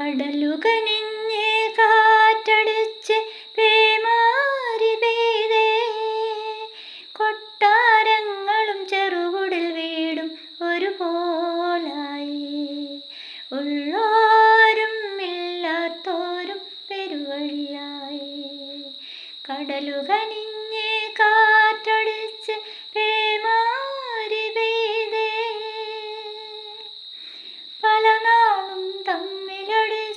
കടലുകനിഞ്ഞേ കാറ്റടിച്ച് പേമാരി പെയ്തേ. കൊട്ടാരങ്ങളും ചെറുകുടിൽ വീടും ഒരുപോലായി. ഉള്ളോരും ഇല്ലാത്തോരും പെരുവഴിയായി. കടലുകനിഞ്ഞേ കാറ്റടിച്ച്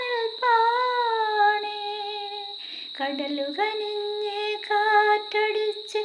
നിൽപ്പാണേ. കടലുകനിഞ്ഞേ കാറ്റടിച്ച്